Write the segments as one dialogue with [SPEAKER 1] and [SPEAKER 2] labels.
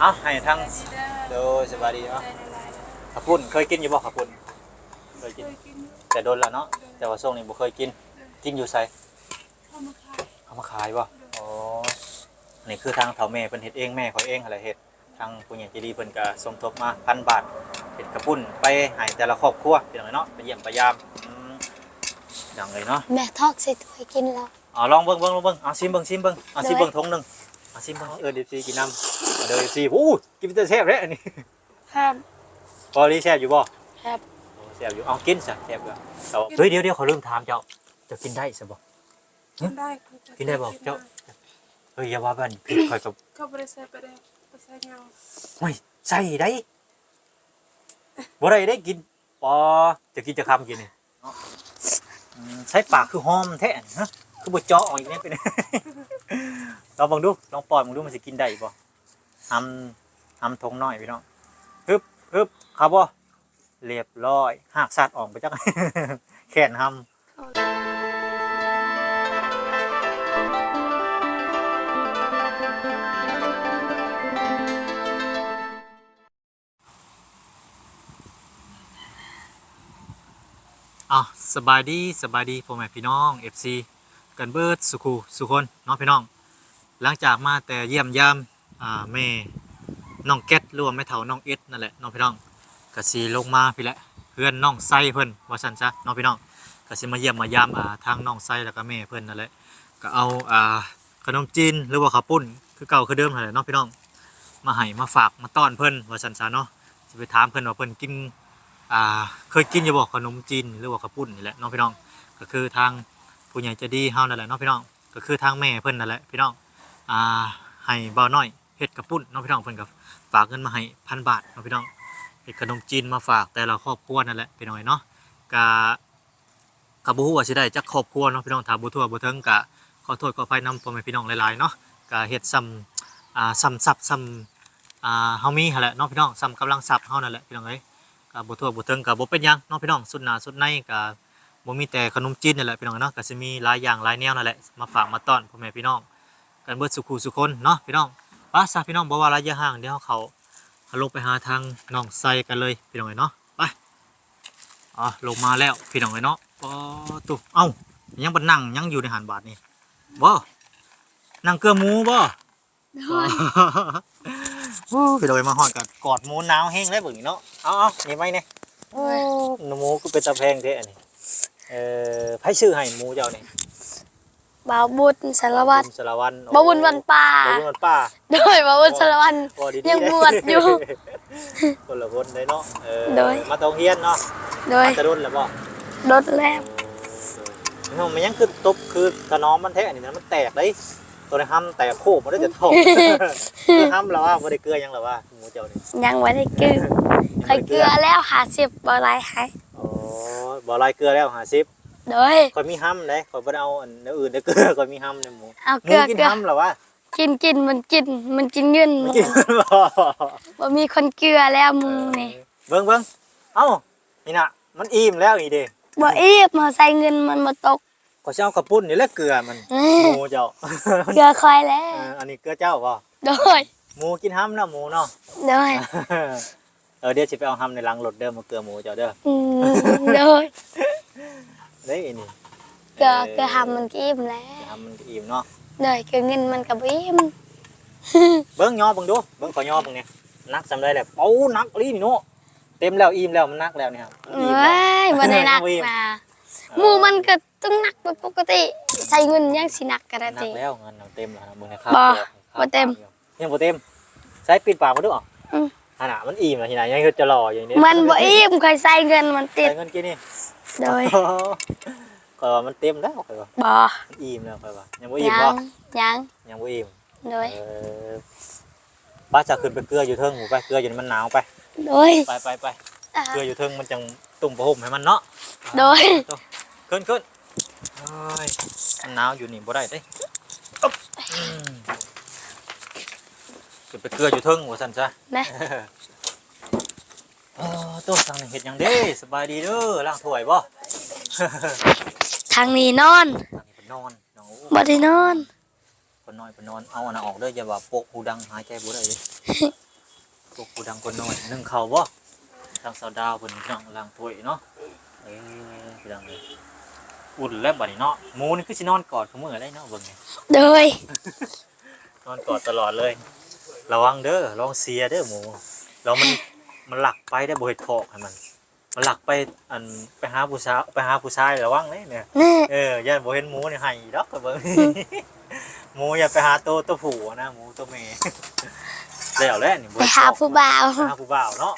[SPEAKER 1] เอาให้ทั้งโดยสบายดีเนาะขับปุ่นเคยกินอยู่บ่ขับปุ่นเคยกิน
[SPEAKER 2] เคยกิน
[SPEAKER 1] แต่โดนแล้วเนาะแต่ว่าช่วงนี้บ่เคยกินกินอยู่ไส
[SPEAKER 2] เข้ามาขาย
[SPEAKER 1] เอามาขายบ่อ๋อนี่คือทางเฒ่าแม่เพิ่นเฮ็ดเองแม่เขาเองอะไรเฮ็ดทางผู้ใหญ่ใจดีเพิ่นก็สมทบมา1,000บาทเฮ็ดกระปุ่นไปให้แต่ละครอบครัวเป็นไงเนาะไปเยี่ยมไปยามอืมอย่างเลยเนาะ
[SPEAKER 3] แม่ทอกใส่ถ้วยกินแล้ว
[SPEAKER 1] อ๋อลองเบิ่งเบิ่งลองเบิ่งเอาซิมเบิ่งซิมเบิ่งเอาซิมเบิ่งทงหนึง เอาซิมเบิ่งเออ FC กินน้ำเอาเด้อ FC โอ้ยกินแต่แซ่บเด้อันนี้
[SPEAKER 3] ครับ
[SPEAKER 1] พอรีแซ่บอยู่บ่
[SPEAKER 3] ครับ
[SPEAKER 1] โอ้แซ่บอยู่เอากินซะแซ่บอยู่เอาเฮ้ยเดี๋ยวเดี๋ยวขอลืมถามเจ้าเจ้ากินได้ซะบ่
[SPEAKER 2] กินได้
[SPEAKER 1] กินได้บ่เจ้า เฮ้ยอย่าว่าบ้านผิดข่อยกับ
[SPEAKER 2] เขาบริษัทไปได้ไปใส่เงา
[SPEAKER 1] ไม่ใส่ได้บ่ได้ได้กินปอจะกินจะคำกินนี่เนาะอืมใช้ปากคือหอมแท้ฮะ คือบ่เจาะออกอีกนี่เป็นลองเบังดูลองปล่อยมึงดูมันสิกินได้บ่ทำทำทงน้อยพี่น้องฮึบฮึบครับบ่เรียบร้อยหากสัตว์ออกไปจัก แขนทำอะสบายดีสบายดีพ่อแม่พี่น้อง FC กันเบิดสุขูสุคนน้องพี่น้อง หลังจากมาแต่เยี่ยมยามอ่าแม่น้องแก๊ตรว่าแม่เฒ่าน้องเอ็ดนั่นแหละน้องพี่น้องก็สิลงมาพี่แหละเพื่อนน้องไส้เพิ่นว่าซั่นซะน้องพี่น้องก็สิมาเยี่ยมมายามอ่าทางน้องไส้แล้วก็แม่เพิ่นนั่นแหละก็เอาอ่าขนมจีนหรือว่าข้าวปุ้นคือเก่าคือเดิมนั่นแหละน้องพี่น้อง มาให้มาฝากมาต้อนเพิ่นว่าซั่นซะเนาะสิไปถามเพิ่นว่าเพิ่นกินอ่าเคยกินอยู่บ่ขนมจีนหรือว่าข้าวปุ้นนี่แหละน้องพี่น้องก็คือทาง ผู้ใหญ่ใจะดีเฮานั่นแหละน้องพี่น้องก็คือทางแม่เพิ่นนั่นแหละพี่น้องอ่าให้บ่าวน้อยเฮ็ดกระปุ้นน้องพี่น้องเพิ่นก็ฝากเงินมาให้พันบาทน้องพี่น้องเฮ็ดขนมจีนมาฝากแต่ละครอบครัวนั่นแหละพี่น้องเนาะกะกะบ่ฮู้ว่าสิได้จักครอบครัวเนาะพี่น้องถ้าบ่ทั่วบ่ถึงกะขอโทษขออภัยนำพ่อแม่พี่น้องหลายๆเนาะกะเฮ็ดซ้ำอ่าซ้ำซับซ้ำอ่าเฮามีหั่นแหละเนาะพี่น้องซ้ำกำลังทรัพย์เฮานั่นแหละพี่น้องเอ้ยก็บ่ทั่วบ่ถึงก็บ่เป็นหยังเนาะพี่น้องสุดหน้าสุดในก็ บ่มีแต่ขนมจีนนั่นแหละพี่น้องเนาะก็สิมีหลายอย่างหลายแนวนั่นแหละมาฝากมาต้อนพ่อแม่พี่น้อง กันเบิดสุขุสุคนเนาะพี่น้องไป้าซะพี่น้องบ่ว่าระยะห่างเดี๋ยวเขาเขาลงไปหาทางน้องไซกันเลยพี่น้องเอ้ยเนาะไปอ๋อลงมาแล้วพี่น้องเอ้ยเนาะปอตุ๊เอ้ายังบ่นั่งยังอยู่ในหันบาทนี่บ่นั่งเกลือหมูบ่
[SPEAKER 3] ด้วย
[SPEAKER 1] โอ้พี่เลยมาหอดกับกอดหมูหนาวแห้งได้เบิ่งเนาะเอาเอานี่ไหมเนี่ยโอ้หนูหมูก็เป็นตะแพงเท่อันนี้ เอ่อไผชื่อให้หมูเจ้านี่
[SPEAKER 3] บ่าวบุญสารวัตร
[SPEAKER 1] บุญสารวัน
[SPEAKER 3] บ่าวบุญวันป่า
[SPEAKER 1] บ่าวบุญวันป้า
[SPEAKER 3] ด้วยบ่าวบุญสารวัตร
[SPEAKER 1] โอ้ดีๆ
[SPEAKER 3] ยังบวชอยู่
[SPEAKER 1] คนละคนเลยเนาะเออ
[SPEAKER 3] โดย
[SPEAKER 1] มาตองเฮียนเนาะ
[SPEAKER 3] โดย
[SPEAKER 1] มาตะรุ่นแล้วบ่
[SPEAKER 3] รถแล้ว
[SPEAKER 1] เออมันยังคือตบคือขนอมมันแท้อันนี้นะมันแตกได้ตัวในห้ำแตกโคบมันได้จะท่อคือห้ำแล้วว่าบ่ได้เกลือหยังหรอว่าหมูเจ้านี่
[SPEAKER 3] ยังบ่ได้เกลือเคยเกลือแล้ว50บ่หลายให้
[SPEAKER 1] อ๋อ บ่ลายเกลือแล้ว50
[SPEAKER 3] โดย
[SPEAKER 1] ข่อยมีห้ำเลยข่อยบ่ได้เอาอันอื่นเด้อเกลือข่อยมีห้ำในหมู
[SPEAKER 3] เอา
[SPEAKER 1] ห
[SPEAKER 3] เก
[SPEAKER 1] มู
[SPEAKER 3] ลือ
[SPEAKER 1] กิน
[SPEAKER 3] เกลือ
[SPEAKER 1] ห้ำเหรอวะ
[SPEAKER 3] กินกินมันกินมันกินเงิน
[SPEAKER 1] มันกินบ่
[SPEAKER 3] บ่มีคนเกลือแล้วหมูนี่
[SPEAKER 1] เบิ่งเบิ่งเอ้านี่น่ะมันอิ่มแล้วอีเด้
[SPEAKER 3] บ่อีบมาใส่เงินมันบ่ตก
[SPEAKER 1] ข่อยสิเอากระปุ้นนี่แหละเกลือมัน
[SPEAKER 3] เอ
[SPEAKER 1] ห
[SPEAKER 3] อ
[SPEAKER 1] มูเจ้า
[SPEAKER 3] เกลือคอยแล้
[SPEAKER 1] เอ
[SPEAKER 3] ว
[SPEAKER 1] ออันนี้เกลือเจ้าบ่
[SPEAKER 3] โดย
[SPEAKER 1] หมูกินห้ำนะหมูเนาะ
[SPEAKER 3] โดย
[SPEAKER 1] เออเดี๋ยวสิไปเอาห้ำในรังรถเด้อมาเกลือหมูเจ้าเด้อ
[SPEAKER 3] อืมโดย
[SPEAKER 1] เด้อันนี้
[SPEAKER 3] เกลือเกลือทำมันก็อิ่มแล้ว
[SPEAKER 1] ห้ำมันอิ่มเนาะ
[SPEAKER 3] โดยเกลือเงินมันก็บ่อิ่ม
[SPEAKER 1] เบิ่งย่อเบิ่งดู เบิ่งขอย่อเบิ่งเนี่ยนักสำได้แหละเป้านักลีนี่เนาะเต็มแล้วอิ่มแล้วมันนักแล้วเนี่ยครับมันอิ่ม
[SPEAKER 3] เว้
[SPEAKER 1] แล้ว
[SPEAKER 3] ยบ่ได้หนัก
[SPEAKER 1] บ่อิ่ม
[SPEAKER 3] นะหมูมันก็ต้องหนักเป็นปกติ ใช้เงินยังสิหนักก็ได้
[SPEAKER 1] นั
[SPEAKER 3] ติ
[SPEAKER 1] กแล้วเงินเราเต็มแล้วนะมึงเนี่ยครับ
[SPEAKER 3] บ่
[SPEAKER 1] ครับ
[SPEAKER 3] บ่เต็ม
[SPEAKER 1] ยังบ่เต็มใช้ปิดปากมาดูอะ
[SPEAKER 3] อืม
[SPEAKER 1] อันน่ะมันอิ่มแล้วทีไหนยังคือจะรออย่างนี้
[SPEAKER 3] มันบ่อิ่มเคยใส่เงินมันติด
[SPEAKER 1] ใช้เงินกินนี่
[SPEAKER 3] โดย
[SPEAKER 1] ก็ว่ามันเต็มแล้วค่อยว่า
[SPEAKER 3] บ่
[SPEAKER 1] มันอิ่มแล้วค่อยว่ายังบ่อิ่ม
[SPEAKER 3] ยั
[SPEAKER 1] บ่
[SPEAKER 3] งยัง
[SPEAKER 1] ยังบ่อิ่ม
[SPEAKER 3] โดย
[SPEAKER 1] เออป้าจะขึ้นไปเกลืออยู่เทิงหมูไปเกลืออยู่นี่มันหนาวไป
[SPEAKER 3] โดย
[SPEAKER 1] ไปไปไป
[SPEAKER 3] อ่า
[SPEAKER 1] เกลืออยู่เทิงมันจังตุ่มประห่มให้มันเนาะ
[SPEAKER 3] โดย
[SPEAKER 1] ตัวขึ้นขึ้นเอ้ยมันหนาวอยู่นี่บ่ได้เด้อ๊บอืม ขึ้นไปเกลืออยู่เทิงว่าซั่นซะ
[SPEAKER 3] นะ
[SPEAKER 1] เออตัวทางนี้เฮ็ดหยังเด้สบายดีเด้อล้างถ้วยบ่
[SPEAKER 3] ทางนี้นอน
[SPEAKER 1] ทางนี้เพิ่นนอนน้อง
[SPEAKER 3] บ่ได้นอน
[SPEAKER 1] เพิ่นนอนเพิ่นนอนเอาอันนั้นออกเด้ออย่าว่าโปกหูดังหายใจบ่ได้เด้พวกผู้ดังคนน้อยนึ่งข้าวบ่ทางสาวดาวเพิ่นพี่น้องล้างถ้วยเนาะเออพี่น้องเลยอุ่นแล้วบัดนี้เนาะหมูนี่คือสินอนกอดทุกมื้อได้เนาะเบิ่งนี่
[SPEAKER 3] โดย
[SPEAKER 1] นอนกอดตลอดเลย ระวังเด้อลองเสียเด้อหมูแล้วมันมันหลักไปได้อบ่เฮ็ดคอกให้มัน มันหลักไปอันไปหาผู้สาวไปหาผู้ชายระวังเด้เนี่ย
[SPEAKER 3] แน่
[SPEAKER 1] เออย่านบ่เห็นหมูนี่ให้ดอกก็เบิ่งหมูอย่าไปหาโตวตัวผู้นะหมูตัวแม่แล้วแหละนี่บ่
[SPEAKER 3] ไปหาผู้บ่าว
[SPEAKER 1] หาผู้บ่าวเนาะ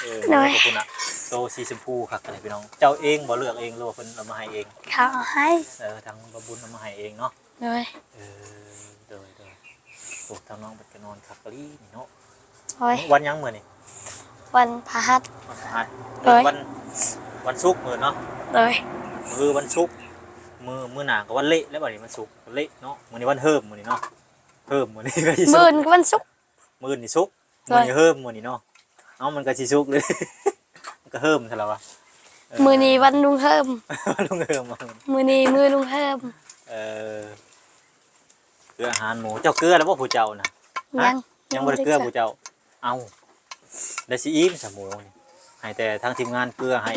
[SPEAKER 1] เออ
[SPEAKER 3] น้อย
[SPEAKER 1] ขอบคุณอะโตสีชมพูคักอะไรพี่น้อง เจ้าเองบ่เลือกเองหรือว่าเพิ่นเอามาให้เอง
[SPEAKER 3] เขาเอาให้
[SPEAKER 1] เออทางบบุญเอามาให้เองเนาะ
[SPEAKER 3] โดย
[SPEAKER 1] เออเดยเดยโอ้ทางน้องเพิ่นก็นอนคักกะลีนี่เนาะ
[SPEAKER 3] โอ้ย
[SPEAKER 1] วันหยังมื้อนี่
[SPEAKER 3] วันพฤหัส
[SPEAKER 1] วันพฤหัส
[SPEAKER 3] เอ้ย
[SPEAKER 1] วันวันศุกร์มื้อเนาะ
[SPEAKER 3] โดย
[SPEAKER 1] มือวันศุกร์มือมื้อหน้าก็วันเละแล้วบัดนี้วันศุกร์วันเละเนาะมื้อนี้วันเฮิมมื้อนี้เนาะเฮิมมื้อนี้ก็สิศุ
[SPEAKER 3] มื่
[SPEAKER 1] ก
[SPEAKER 3] น
[SPEAKER 1] ร์
[SPEAKER 3] ก็วันศุกร์
[SPEAKER 1] มื้อนี้ศุกร์
[SPEAKER 3] เอ้
[SPEAKER 1] มื้อยนี้เฮิมมื้อนี้เนาะเอ้ามันก็สิศุกร์เลย มันก็เฮิมซะแล้ววะเมื
[SPEAKER 3] อนี้วันลุงเฮิม
[SPEAKER 1] ลุงเฮิม
[SPEAKER 3] มือนี้มือลุงเฮิม
[SPEAKER 1] เออ คืออาหารหมูเจ้าเกลือแล้วบ่ผู้เจ้าน่ะฮะ
[SPEAKER 3] ยัง
[SPEAKER 1] ยังบ่ได้เกลือผู้เจ้า เอาได้สิอิ่มซะหมูนี่ให้แต่ทางทีมงานเกลือให้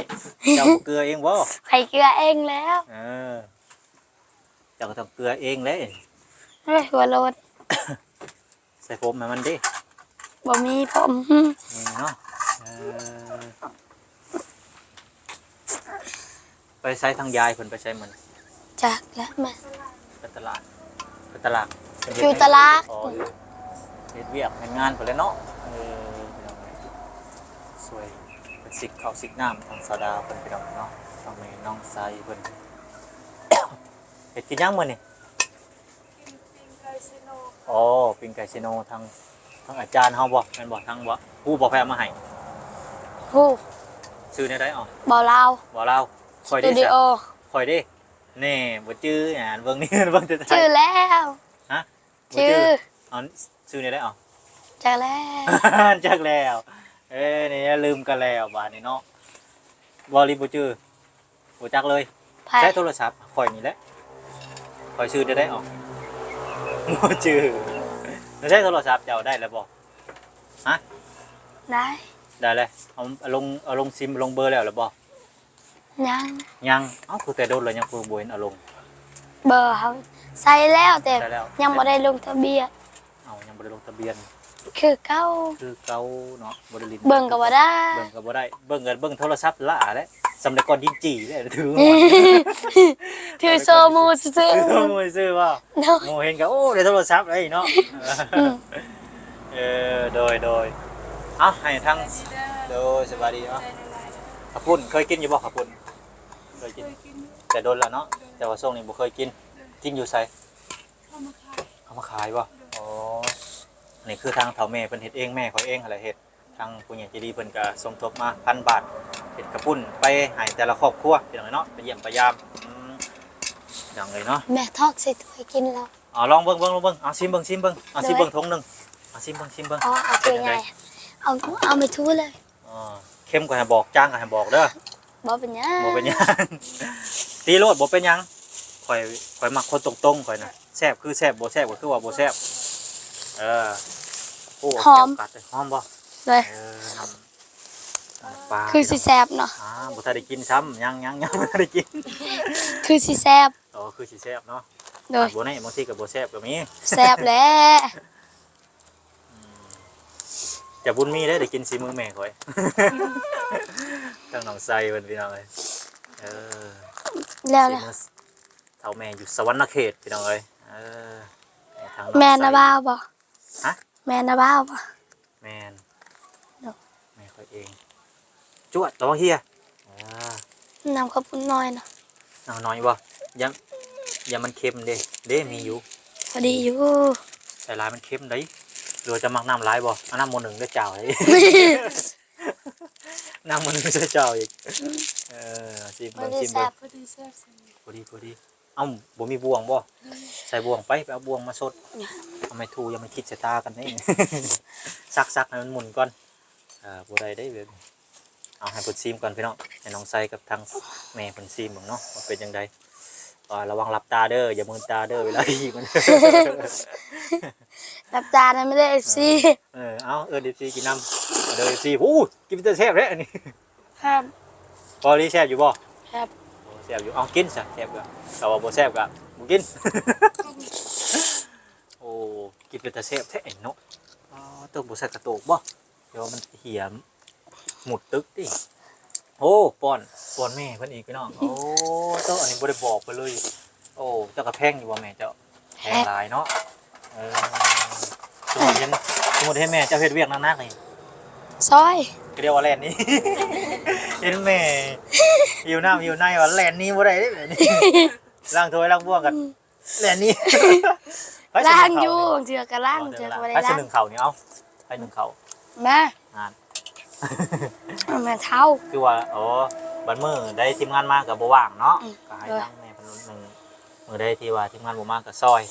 [SPEAKER 1] เจ้าบ่เกลือเองบ่
[SPEAKER 3] ไข่เกลือเองแล้ว
[SPEAKER 1] เออเจ้าก็ต้องเกลือเองเลย
[SPEAKER 3] เฮ้ยหัวโลด
[SPEAKER 1] ใส่ผมให้มันดิ
[SPEAKER 3] บ่มีผม
[SPEAKER 1] นี่เนาะเออไปใช้ทางยายเพิ่นไปใช้มัน
[SPEAKER 3] จากแล้วมา
[SPEAKER 1] ไปตลาด ไปตลาดเพิ่น
[SPEAKER 3] อ
[SPEAKER 1] เฮ็ด
[SPEAKER 3] ยู่
[SPEAKER 1] ให้
[SPEAKER 3] ตลาด
[SPEAKER 1] อ๋อเฮ็ดเวียกเฮ็ดงานเพิ่นแหล้วเนาะเออพี่น้องเอ้ยสวยเป็นสิกข้าวสิกน้ำทางสาดาเพิ่นพี่น้องเนาะทางแม่น้องไซเพิ่น เฮ็ดกินยังมื้อนี่
[SPEAKER 2] กินปิ้งไก่เซโน
[SPEAKER 1] อ๋อปิ้งไก่ซิโนทางทางอาจารย์เฮาบ่แม่นบ่ทางบ่ผู้บ่แพ้มาให้
[SPEAKER 3] ผู้
[SPEAKER 1] ซื้อในได้อ๋อ
[SPEAKER 3] บ่ลาว
[SPEAKER 1] บ่เล่าคอย
[SPEAKER 3] สตู
[SPEAKER 1] ดิ
[SPEAKER 3] ดิโอ
[SPEAKER 1] คอยดิ แน่บ่จื้ออ่านเบิ่งนี่เบิ่งแต่
[SPEAKER 3] ชื่อแล้ว
[SPEAKER 1] ฮะบ่
[SPEAKER 3] ชื่อ
[SPEAKER 1] เอาซื้อในได้อ๋อ
[SPEAKER 3] จากแล้ว
[SPEAKER 1] จักแล้ว เอ้ยนี่ลืมกันแล้วบาดนี้เนาะบ่รีบบ่จื้อบ่จักเลย
[SPEAKER 3] ไผ
[SPEAKER 1] ใช้โทรศัพท์ข่อยนี่แหละข่อยซื้อได้ได้อ๋อบ่จื้อแล้วใช้โทรศัพท์เจ้าได้แล้วบ่
[SPEAKER 3] ได้
[SPEAKER 1] ได้เลยเอาเอาลงเอาลงซิมลงเบอร์แล้วหรือบ่
[SPEAKER 3] ยัง
[SPEAKER 1] ยังเอ้าคือแต่โดนเลยยังคือบ่เห็นเอาลง
[SPEAKER 3] เบอร์เขาใส่แล้วแต่
[SPEAKER 1] ใช่แล้ว
[SPEAKER 3] ยังบ่ได้ลงทะเบียน
[SPEAKER 1] เอายังบ่ได้ลงทะเบียน
[SPEAKER 3] คือเก้า
[SPEAKER 1] คือเก่าเนาะบ่ได้ลิ้น
[SPEAKER 3] เบิ่งก็บ่ได้
[SPEAKER 1] เบิ่งก็บ่ได้เบิ่งกันเบิ่งโทรศัพท์ละแหละสำเร็จก่อนดินจีเลยถือ
[SPEAKER 3] ถือโซมูซื่อ
[SPEAKER 1] ถือมวยซื้อว่า
[SPEAKER 3] ๆเนาะ
[SPEAKER 1] โมเห็นก็โอ้ได้โทรศัพท์เลยเนาะ
[SPEAKER 3] อืม
[SPEAKER 1] เออโดยโดยเอ้าให้ทั้ง
[SPEAKER 2] ดีเด้อ
[SPEAKER 1] โดยสบายดีเนาะ
[SPEAKER 2] ใจละลาย
[SPEAKER 1] ขับปุ่นเคยกินอยู่บ่ขับปุ่นเคย
[SPEAKER 2] เค
[SPEAKER 1] กิน
[SPEAKER 2] ยกิน
[SPEAKER 1] แต่โดนแล้วเนาะแต่ว่าช่วงนี้บ่เคยกิน กินอยู่ไส
[SPEAKER 2] เข้ามาขาย
[SPEAKER 1] เอามาขายบ่อ๋ออันนี้คือทางเฒ่าแม่เพิ่นเฮ็ดเองแม่เขาเองอะไรเฮ็ดทางผู้ใหญ่ใจดีเพิ่นก็สมทบมาพันบาทเฮ็ดกระปุ้นไปให้แต่ละครอบครัวพี่น้องเนาะไปเยี่ยมไปยามอืมอย่างเลยเนาะ
[SPEAKER 3] แม่ทอกใส่ถ้วยกินแล้ว
[SPEAKER 1] อ๋อลองเบิ่งเบิ่งลองเบิ่งเอาซิมเบิ่งซิมเบิ่งเอาซิมเบิ่งทงหนึงเอาซิมเบิ่งซิมเบิ่ง
[SPEAKER 3] เอาเอาถ้วยใหญ่เอาเอาไปทูเลย
[SPEAKER 1] อ๋อเข้มก็ให้บอกจ้างก็ให้บอกเด้อ
[SPEAKER 3] บ่เป็นหยัง
[SPEAKER 1] บ่เป็นหยัง ตีโลดบ่เป็นหยังข่อยข่อยมักคนตรงๆข่อยน่ะแซ่บคือแซ่บบ่แซ่บก็คือว่าบ่แซ่บเออโอ้แซ่บกัดเลยหอมบ่
[SPEAKER 3] เลย
[SPEAKER 1] เออน้ำน้ำปลา
[SPEAKER 3] คือสิแซ่บเนาะ
[SPEAKER 1] อ่าบ่ทันได้กินซ้ำยังยังยังบ่ทันได้กิน
[SPEAKER 3] คือสิแซ่บ
[SPEAKER 1] อ๋อคือสิแซ่บเนาะ
[SPEAKER 3] โดย
[SPEAKER 1] บ่แน่บางทีก็บ่แซ่บก็มี
[SPEAKER 3] แซ่บแล้ว
[SPEAKER 1] แต่บุญมีได้ได้กินสีมือแม่ข่อย ทั้งน้องไส้เพิ่นพี่น้องเอ้ยเออ
[SPEAKER 3] แล้ว
[SPEAKER 1] สี
[SPEAKER 3] แล้ว
[SPEAKER 1] มือเฒ่าแม่อยู่สวรรณเขตพี่น้องเอ้ยเออทางอง
[SPEAKER 3] แม่นะ
[SPEAKER 1] ไส้
[SPEAKER 3] บ้าวบ่
[SPEAKER 1] ฮะ
[SPEAKER 3] แม่นะบ้าวบ่
[SPEAKER 1] แม่น
[SPEAKER 3] เนาะ
[SPEAKER 1] แม่ข่อยเองจวดต่อเฮียอ่า
[SPEAKER 3] น้ำข้าวปุ้นน้อยเนาะ
[SPEAKER 1] เอาหน่อยบ่ยังอย่ามันเค็มเด้เด้มีอยู่
[SPEAKER 3] พอดีอยู่
[SPEAKER 1] แต่ลายมันเค็มได้หรือว่าจะมักน้ำลายบ่เอาน้ำหมนหนึ่งได้เจ้าเลย น้ำหมนหนึ่งได้เจ้าอีก เออชิม
[SPEAKER 3] พอ
[SPEAKER 1] เบิ่ง
[SPEAKER 3] ดี
[SPEAKER 1] ชิม
[SPEAKER 3] แซ่
[SPEAKER 1] เบิ่ง
[SPEAKER 3] บ
[SPEAKER 2] พอดีแซ่บสิ
[SPEAKER 1] พอดีพอดีเอ้าบ่มีบ่วงบ่ใส่บ่วงไปไปเอาบ่วงมาสดเอาไม่ทูยังไม่คิดสายตากันนี่ซักซักให้มันหมุนก่อนอ่าบ่ได้ได้เว้ยเอาให้เพิ่นซิมก่อนพี่น้องให้น้องใส่กับทางแม่เพิ่นซิมเบิ่งเนาะว่าเป็นจังได ก็ระวังหลับตาเด้ออย่ามืนตาเด้อเวลายิงมัน
[SPEAKER 3] รับจานนั้นไม่ได้สิ
[SPEAKER 1] เออเอาเออดิซีกินน้ำเด้อดิซีโอ้กินแต่แซ่บแล้วอันนี้
[SPEAKER 2] ครับ
[SPEAKER 1] พอดีแซ่บอยู่บ่
[SPEAKER 3] ครับ
[SPEAKER 1] โอ้แซ่บอยู่เอากินซะแซ่บก็แต่ว่าบ่แซ่บก็บ่กิน โอ้กินเป็นแต่แซ่บแท้เอ็นเนาะอ๋อต้องบ่ใส่กระโตกบ่เดี๋ยวมันเหี่ยมหมุดตึกดิ โอ้ป้อนป้อนแม่เพิ่นอีกพี่น้อง โอ้เจ้าอันนี้บ่ได้บอกไปเลย โอ้เจ้ากระแพงอยู่บ่แม่เจ้าแพงหลายเนาะเออสมมุติเห็นสมมุติเห็นแม่เจ้าเฮ็ดเวียกหนักๆนี่
[SPEAKER 3] ซอย
[SPEAKER 1] ก็เรียกว่าแลนนี้ เห็นแม่อยู่น้ำอยู่ในว่าแลนนี้บ่ได้เด้แบบนี้ล้างถ้วยล้างบ้วงกันแลนนี้ไปสิ
[SPEAKER 3] ล่าง
[SPEAKER 1] หนึ่
[SPEAKER 3] อยู่
[SPEAKER 1] เข่
[SPEAKER 3] บางเทือก็ล่างบางเทือก็ไม่ได้
[SPEAKER 1] ไปสิ
[SPEAKER 3] ล่าง
[SPEAKER 1] หนึ่งเข่านี่เอาไปหนึ่งเข่า
[SPEAKER 3] มา
[SPEAKER 1] อ่าน
[SPEAKER 3] เอามาเท้า
[SPEAKER 1] คือว่าอ๋อบันมือได้ทีมงานมากับบ่ว่างเนาะ
[SPEAKER 3] อืม
[SPEAKER 1] ก็ให้
[SPEAKER 3] เออ
[SPEAKER 1] ทั้งแม่เพนหนึ่งมือได้ที่ว่าทีมงานบ่มากับซอย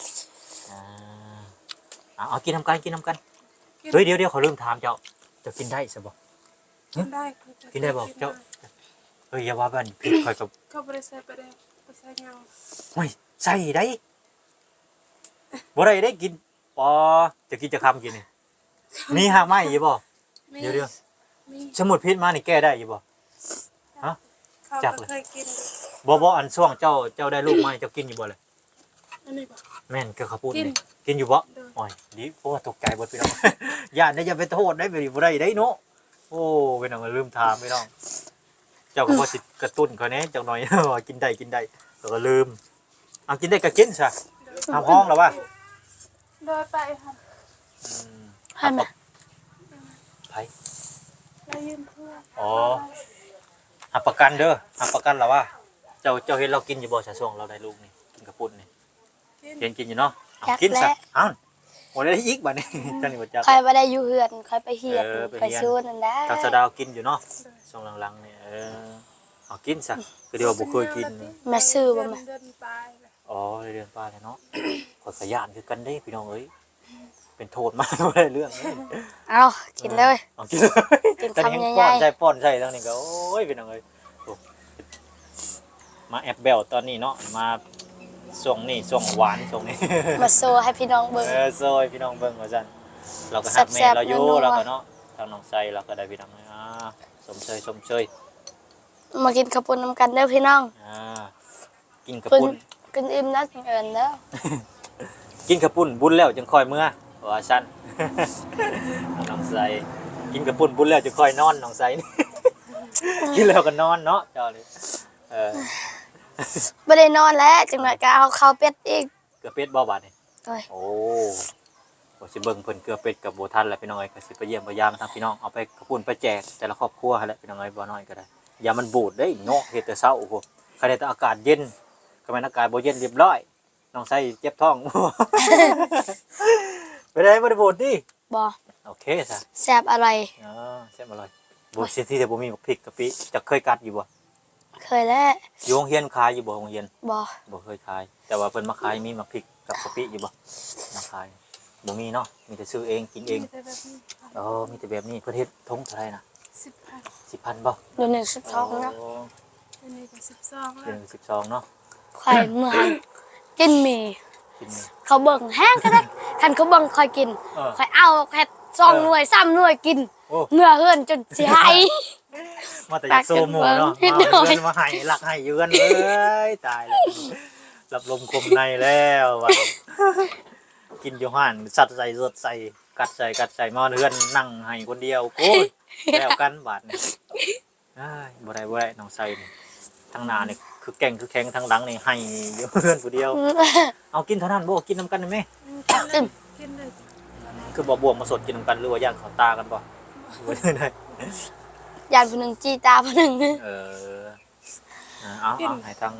[SPEAKER 1] อ่าเอาเอากินน้ำกันกินน้ำกันเฮ้ยเดี๋ยวเดี๋ยวเขาลืมถามเจ้าจะกินได้ใช่บ่
[SPEAKER 2] กินได้
[SPEAKER 1] กินได้บ่เจ้า เฮ้ยอย่าว่าบ้านผิดคอยกับ
[SPEAKER 2] เขาบริใส่ไปได้ไปใส่เงา
[SPEAKER 1] ไม่ใส่ได้บ่ได้ได้กินปอจะกินจะคำกินนี่มีหากไม้อยู่บ่
[SPEAKER 2] มี
[SPEAKER 1] เดี๋ยวเดี๋ยว
[SPEAKER 2] มี
[SPEAKER 1] สมุดพิษมานี่แก้ได้อยู่บ่
[SPEAKER 2] เขา
[SPEAKER 1] จัก
[SPEAKER 2] ก็
[SPEAKER 1] เลย
[SPEAKER 2] เคยกิน
[SPEAKER 1] บ่บ่อันช่วงเจ้าเจ้าได้ลูกไม้เจ้ากินอยู่บ่เลย
[SPEAKER 2] อันนี้บอก
[SPEAKER 1] แม่นคือเขาพูด
[SPEAKER 2] กิน
[SPEAKER 1] นี่กินอยู่บ่
[SPEAKER 2] เด้อ
[SPEAKER 1] โอ้ยดีเพราะว่าตกใจเบ่พี่น้องอย่าได้อย่าไปโทษได้บ่บ่ได้ได้เนาะโอ้พี่น้องลืมถามพี่น้อง เจ้าก็บ่สิกระตุ้นเขาแหน่จักหน่อย ว่ากินได้กินได้แล้วก็ลืมเอากินได้ก็กินซะทำห้องแล้วว่า
[SPEAKER 2] โดยไปค่ะ
[SPEAKER 1] อืม
[SPEAKER 3] ให้มา
[SPEAKER 1] ไผ
[SPEAKER 2] แล้วยืมเพื่อน
[SPEAKER 1] อ๋อหักประกันเด้อหักประกันแล้วว่าเจ้าเจ้าเห็นเรากินอยู่บ่ชาช่วงเราได้ลูกนี่กินกระปุ่นนี่
[SPEAKER 2] กิน
[SPEAKER 1] เห็นกินอยู่เนาะเอา
[SPEAKER 3] อยาก
[SPEAKER 1] กินซะ
[SPEAKER 3] แล้ว
[SPEAKER 1] เอ้าบ่ได้อีกบัดนี้จังนี่บ่จัก
[SPEAKER 3] ใครไปได้อยู่เฮือนใครไปเฮียน
[SPEAKER 1] เออไป
[SPEAKER 3] ไป
[SPEAKER 1] เฮียน
[SPEAKER 3] ซูนนั่นได้
[SPEAKER 1] ทางสะดาวกินอยู่เนาะช่วงหลังๆนี่เออเอากินซะคือเดียวาบ่เคยกิน
[SPEAKER 3] มาซื้อบ่มา
[SPEAKER 2] เดินไปเลย
[SPEAKER 1] อ๋อเรื่องป้าเลยเนาะขอยขยานคือกันเด้พี่น้องเอ้ย เป็นโทษมากบ่ได้เรื่องเลย
[SPEAKER 3] เอากินเลย
[SPEAKER 1] เอากินเลย
[SPEAKER 3] กิน
[SPEAKER 1] ตอนนี้
[SPEAKER 3] คำใหญ่ๆ
[SPEAKER 1] ป้อนใช่ป้อนใช่ทั้งนี้ก็โอ้ยพี่น้องเอ้ยโอ้มาแอบเบลตอนนี้เนาะมาช่วงนี้ช่วงหวานช่วงนี้
[SPEAKER 3] มาโซให้พี่น้องเบิ่ง
[SPEAKER 1] เออซอยพี่น้องเบิ่งว่าซั่นเราก็หักแม่
[SPEAKER 3] แซ่บๆ
[SPEAKER 1] เราอยู่
[SPEAKER 3] นัวๆ
[SPEAKER 1] เราก็เนาะทางน้องไซเราก็ได้พี่น้องอ่าสมเชยสมเชย
[SPEAKER 3] มากินข้าวปุ้นน้ำกันเด้อพี่น้อง
[SPEAKER 1] อ่ากินกระ
[SPEAKER 3] เพิ่น
[SPEAKER 1] ปุ่น
[SPEAKER 3] กินอิ่มนะถึงเอินเด้อ
[SPEAKER 1] กินกระปุ่นบุญแล้วจึงค่อยเมื่อ ว่าซั่นน้องไซกินกระปุ่นบุญแล้วจึงค่อยนอนน้องไซนี่กินแล้วก็นอนเนาะเจ้านี่เออ
[SPEAKER 3] บ่ได้นอนแล้วจังหวะก็เอาข้าวเป็ดอีก
[SPEAKER 1] เกลือเป็ดบ่บาดนี่
[SPEAKER 3] โอ้ย
[SPEAKER 1] โอ้โหสิเบิ่งเพิ่นเกลือเป็ดกับโบทันแหละพี่น้องเอ้ยก็สิไปเยี่ยมไปยามทางพี่น้องเอาไปกระปุ่นไปแจกแต่ละครอบครัวหั่นแหละพี่น้องเอ้ยบ่น้อยก็ได้อย่ามันบูดได้เนาะเฮ็ดแต่เช้าโอ้โหคันได้แต่อากาศเย็นก็แม่นอากาศบ่เย็นเรียบร้อยน้องไส้เจ็บท้อง ไปได้บ่ได้บูดดิ
[SPEAKER 3] บ่
[SPEAKER 1] โอเคซะ
[SPEAKER 3] แซ่บอะไร
[SPEAKER 1] อ๋อแซ่บอร่อยบ่สิที่แต่บ่มีบักพริกกะปิจะเคยกัดอยู่บ่
[SPEAKER 3] เคยแล้ว
[SPEAKER 1] อยู่โรงเรียนขายอยู่บ่โรงเรียน
[SPEAKER 3] บ่
[SPEAKER 1] บ่เคยขาย แต่ว่าเพิ่นมาขายมีบักพริกกับกะปิอยู่บ่มาขายบ่มีเนาะมีแต่ซื้อเองกินเอง
[SPEAKER 2] มีแต่แบบนี้
[SPEAKER 1] อ๋อมีแต่แบบนี้เพื่อเฮ็ดทงเท่าไหร่นะ
[SPEAKER 2] สิบพัน
[SPEAKER 1] สิบพันบ่
[SPEAKER 3] เดูหนึ่งสิบสองเนาะ
[SPEAKER 1] โอั
[SPEAKER 2] นนี้ก็สิบสองแล้
[SPEAKER 1] เดือ
[SPEAKER 2] วน
[SPEAKER 1] สิบสองเนาะ
[SPEAKER 3] ข่อยเมื่อยกินหมี่
[SPEAKER 1] กินนี่
[SPEAKER 3] เขาเบิ่งแห้งก็ได้ คันเขาเบิ่งค่อยกิน
[SPEAKER 1] เออ
[SPEAKER 3] ค่อยเอาแค่สองหน่วยสามหน่วยกิน
[SPEAKER 1] โอ้
[SPEAKER 3] เมื่อเฮือนจนสิหาย
[SPEAKER 1] มาแต่อยากโซโมเนาะ
[SPEAKER 3] นิดหน่
[SPEAKER 1] มา
[SPEAKER 3] อย
[SPEAKER 1] เงินมาให้หลักให้เยือนเลยตายแล้วรับลมคมในแล้วว่ะกินอยู่ห้านสัตว์ใส่สดใส่กัดใส่กัดใส่มาเฮือนนั่งให้คนเดียวโอ้ยแล้วกันบาดนี่อ้ายบ่ได้บ่ได้น้องใส่นี่ ทั้งหน้านี่คือแก่งคือแข็งทั้งหลังนี่ให้อยู่เฮือนผู้เดียว เอากินเท่านั้นบ่กินน้ำกันได้ไหม
[SPEAKER 2] กินเลยกินเลย
[SPEAKER 1] คือบ่บวงมาสดกินนำกันหรือว่าย่างเขาตากันบ่บ่ได้
[SPEAKER 3] ยานผู้หนึ่งจีตาผู้หนึ่ง
[SPEAKER 1] เอออ่าเอาเอาให้ทาง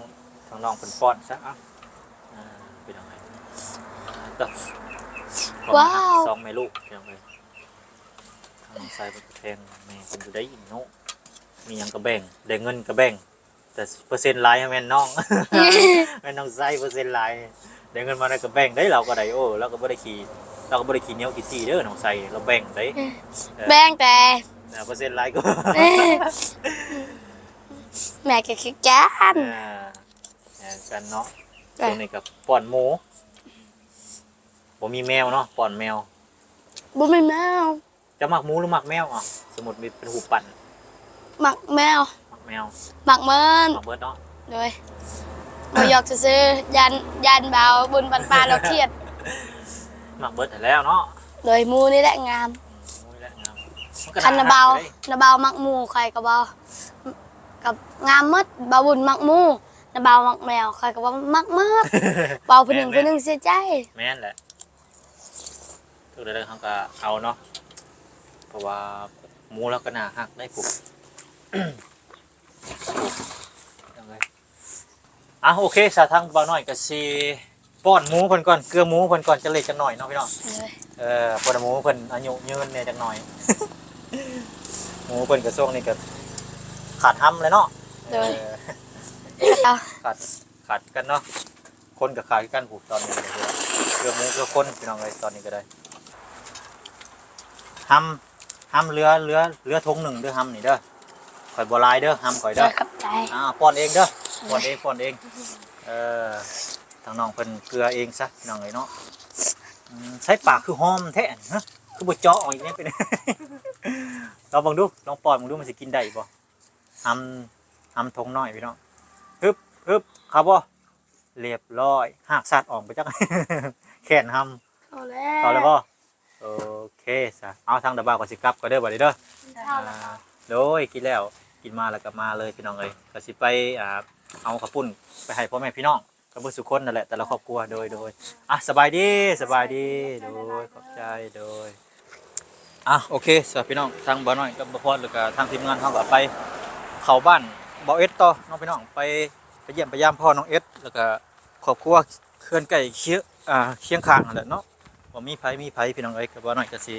[SPEAKER 1] ทางน้องเพิ่นป้อนซะเอาอ่าเป็นยังไงต่อ
[SPEAKER 3] ว้าว
[SPEAKER 1] สองแม่ลูกเป็นยังไงทางน้องชายเพิ่นก็แทงแม่เพิ่นอยู่ได้อีกเนาะมีหยังก็แบ่งได้เงินก็แบ่ง แต่เปอร์เซ็นต์หลายให้แม่นน้อง แม่นน้องไส้เปอร์เซ็นต์หลายได้เงินมาได้ก็แบ่งได้เราก็ได้โอ้เราก็บ่ได้ขี่เราก็บ่ได้ขี่เหนียวขี่ซี่เด้อน้องไส้เราแบ่งได้
[SPEAKER 3] แบ่งแต่
[SPEAKER 1] นะเปอร์เซ็นต์หลายก็
[SPEAKER 3] แม่ก็คือกัน
[SPEAKER 1] อ่าแหม่กันเนาะตรงนี้กับป้อนหมูผมมีแมวเนาะป้อนแมว
[SPEAKER 3] บ่แม่นแมว
[SPEAKER 1] จะหมักหมูหรือหมักแมวอะสมมติมีเป็นหูปั่น
[SPEAKER 3] หมักแมว
[SPEAKER 1] หมัก แมว
[SPEAKER 3] หมักเมิน
[SPEAKER 1] หมักเบิร์ดเนาะ
[SPEAKER 3] เลยบ่อยากจะซื้อยันยันเบาบุญปันปลาเราเครียด
[SPEAKER 1] หมักเบิร์ดแล้วเนาะ
[SPEAKER 3] เลยหมูนี่แหละงาม
[SPEAKER 1] หมูนี่แหละงามมัก็
[SPEAKER 3] คันนาเบา
[SPEAKER 1] หักอยู่ด้
[SPEAKER 3] นาเบามักหมูใครก็เบากับงามหมดเบาบุญมักหมูนาเบามักแมวใครก็ว่ามักหมดเบาผู้หนึ่งผู้หนึ่งเสียใจ
[SPEAKER 1] แม่นแหละทุกเรื่องเขาก็เอาเนาะเพราะว่าหมูแล้วก็น่าหักได้ปลูกยังไง อะโอเคสาทางบ่าวน้อยก็สิป้อนหมูเพิ่นก่อนเกลือหมูเพิ่นก่อนจะเล็กจังหน่อยเนาะพี่น้อง
[SPEAKER 3] เลย
[SPEAKER 1] เออป้อนหมูเพิ่นอายุยืนเนี่ยจังหน่อย หมูเพิ่นก็ช่วงนี้ก็ขาดห้ำเลยเนาะ
[SPEAKER 3] เลย
[SPEAKER 1] เออ
[SPEAKER 3] เอา
[SPEAKER 1] ขาดขาดกันเนาะคนกับขาดกันผูกตอนนี้เลยเกือหมูเกือคนพี่น้องเลยตอนนี้ก็ได้ห้ำห้ำเรือเรือเรือทงหนึ่งเด้อห้ำนี่เด้อ ข่อยบัวลายเด้อห้ำข่อย
[SPEAKER 3] เล
[SPEAKER 1] เด้อย
[SPEAKER 3] ขับใจ
[SPEAKER 1] อ่าป้อนเองเด้อป้อนเองป้อนเอง เออทางน้องเพิ่นเกลือเองซะพี่น้องเลยเนาะอืมใช้ปากคือหอมแท้ฮะคือบ่เจาะออกอีกเนี่ยเป็นลองเบังดูลองป้อนเบังดูมันสิกินได้บ่ห้ำห้ำทงน้อยพี่น้องฮึบฮึบครับบ่เรียบร้อยหากสัตว์ออกไปจัก แขนห
[SPEAKER 3] เอาแล้ำว
[SPEAKER 1] เอาแล้วบ่โอเคซะเอาทางดาบาวก็สิกลับก็เด้อบัดนี้เด้อ
[SPEAKER 2] เข้าแล้ว
[SPEAKER 1] อ่าโดยกินแล้ว กินมาแล้วก็มาเลยพี่น้องเอ้ยก็สิไปอ่าเอาข้าวปุ้นไปให้พ่อแม่พี่น้องกับเพื่อนสุขคนนั่นแหละแต่ละครอบครัวโดยโดยอะสบายดีสบายดีโดยขอบใจโดยอะโอเคสำหรับพี่น้องทางบ่าวน้อยกับบ่พอดแล้วก็ทางทีมงานเขาก็ไปเข้าบ้านเบาเอสต่อน้องพี่น้องไปไปเยี่ยมไปยามพ่อน้องเอสแล้วก็ครอบครัวเคลื่อนไก่เคี้ยอ่าเคียงข้างนั่นแหละเนาะว่ามีไผมีไผพี่น้องเอ้ยก็บ่น้อยก็สิ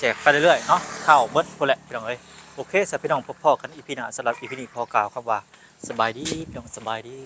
[SPEAKER 1] แจกไปเรื่อยๆเนาะข้าวเบิดพุ่นแหละพี่น้องเอ้ย โอเคสับพี่น้องพ่อๆกันอีพีหน้าสำหรับอีพีนี้พอกล่าวครับว่าสบายดีพี่น้องสบายดี